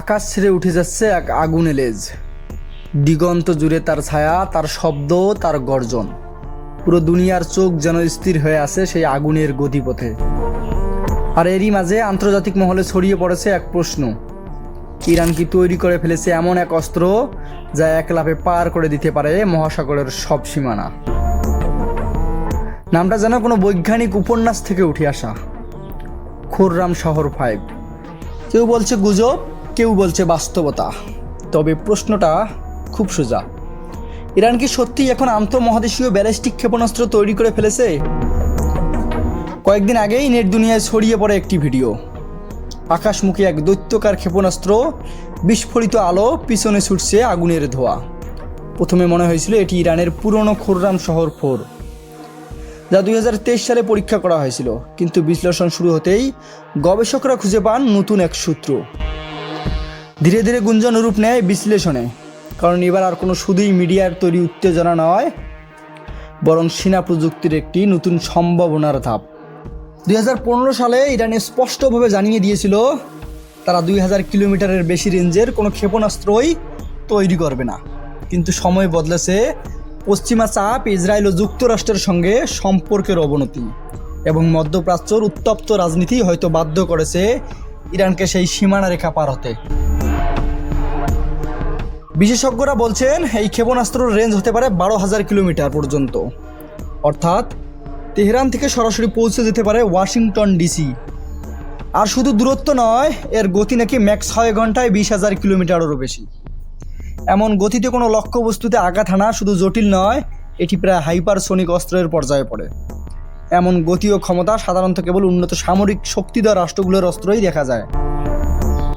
আকাশ ছেড়ে উঠে যাচ্ছে এক আগুনে লেজ। দিগন্ত জুড়ে তার ছায়া, তার শব্দ, তার গর্জন। পুরো দুনিয়ার চোখ যেন স্থির হয়ে আছে সেই আগুনের গতিপথে। আর এরই মাঝে আন্তর্জাতিক মহলে ছড়িয়ে পড়েছে এক প্রশ্ন। ইরান কি তৈরি করে ফেলেছে এমন এক অস্ত্র যা এক লাফে পার করে দিতে পারে মহাসাগরের সব সীমানা? নামটা যেন কোনো বৈজ্ঞানিক উপন্যাস থেকে উঠে আসা। খুররাম শহর ফাইভ কেউ বলছে গুজব? কেউ বলছে বাস্তবতা। তবে প্রশ্নটা খুব সোজা। ইরান কি সত্যিই এখন আন্তঃমহাদেশীয় ব্যালিস্টিক ক্ষেপণাস্ত্র তৈরি করে ফেলেছে? কয়েকদিন আগেই নেট দুনিয়ায় ছড়িয়ে পড়ে একটি ভিডিও। আকাশমুখী এক দৈত্যকার ক্ষেপণাস্ত্র বিস্ফোরিত আলো পিছনে ছুটছে আগুনের ধোয়া। প্রথমে মনে হয়েছিল এটি ইরানের পুরনো খুররাম শহর ফোর, যা দুই হাজার তেইশ সালে পরীক্ষা করা হয়েছিল। কিন্তু বিশ্লেষণ শুরু হতেই গবেষকরা খুঁজে পান নতুন এক সূত্র। ধীরে ধীরে গুঞ্জন রূপ নেয় বিশ্লেষণে। কারণ এবার আর কোনো শুধুই মিডিয়ার তৈরি উত্তেজনা নয়, বরং সেনা প্রযুক্তির একটি নতুন সম্ভাবনার ধাপ। দুই হাজার পনেরো সালে ইরানে স্পষ্টভাবে জানিয়ে দিয়েছিল, তারা দুই হাজার কিলোমিটারের বেশি রেঞ্জের কোনো ক্ষেপণাস্ত্রই তৈরি করবে না। কিন্তু সময় বদলেছে পশ্চিমা চাপ, ইসরায়েল ও যুক্তরাষ্ট্রের সঙ্গে সম্পর্কের অবনতি এবং মধ্যপ্রাচ্যর উত্তপ্ত রাজনীতি হয়তো বাধ্য করেছে ইরানকে সেই সীমানা রেখা পার হতে। বিশেষজ্ঞরা বলছেন, এই ক্ষেপণাস্ত্রর রেঞ্জ হতে পারে বারো হাজার কিলোমিটার পর্যন্ত। অর্থাৎ তেহরান থেকে সরাসরি পৌঁছে যেতে পারে ওয়াশিংটন ডিসি আর শুধু দূরত্ব নয়, এর গতি নাকি ম্যাক্স ছয় ঘন্টায় বিশ হাজার কিলোমিটারেরও বেশি। এমন গতিতে কোনো লক্ষ্যবস্তুতে আঘাত হানা শুধু জটিল নয়, এটি প্রায় হাইপারসোনিক অস্ত্রের পর্যায়ে পড়ে। এমন গতি ও ক্ষমতা সাধারণত কেবল উন্নত সামরিক শক্তিধর রাষ্ট্রগুলোর অস্ত্রই দেখা যায়।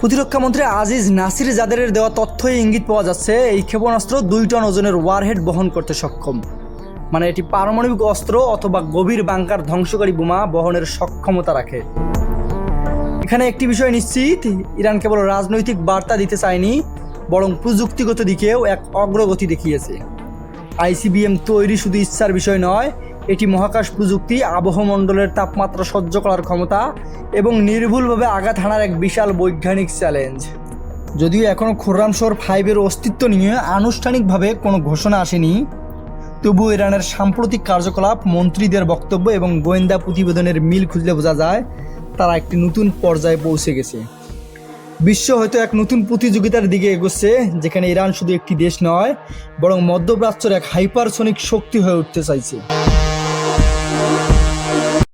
প্রতিরক্ষামন্ত্রী আজিজ নাসির জাদেরের দেওয়া তথ্যই ইঙ্গিত পাওয়া যাচ্ছে, এই ক্ষেপণাস্ত্র দুই টন ওজনের ওয়ারহেড বহন করতে সক্ষম। মানে এটি পারমাণবিক অস্ত্র অথবা গভীর বাংকার ধ্বংসকারী বোমা বহনের সক্ষমতা রাখে। এখানে একটি বিষয় নিশ্চিত, ইরান কেবল রাজনৈতিক বার্তা দিতে চায়নি, বরং প্রযুক্তিগত দিকেও এক অগ্রগতি দেখিয়েছে। আইসিবিএম তৈরি শুধু ইচ্ছার বিষয় নয় এটি মহাকাশ প্রযুক্তি আবহমণ্ডলের তাপমাত্রা সহ্য করার ক্ষমতা এবং নির্ভুলভাবে আঘাত হানার এক বিশাল বৈজ্ঞানিক চ্যালেঞ্জ। যদিও এখনও খুররামশোর ফাইভের অস্তিত্ব নিয়ে আনুষ্ঠানিকভাবে কোনো ঘোষণা আসেনি তবুও ইরানের সাম্প্রতিক কার্যকলাপ, মন্ত্রীদের বক্তব্য এবং গোয়েন্দা প্রতিবেদনের মিল খুঁজলে বোঝা যায়, তারা একটি নতুন পর্যায়ে পৌঁছে গেছে। বিশ্ব হয়তো এক নতুন প্রতিযোগিতার দিকে এগোচ্ছে, যেখানে ইরান শুধু একটি দেশ নয়, বরং মধ্যপ্রাচ্যের এক হাইপারসনিক শক্তি হয়ে উঠতে চাইছে। Thank you.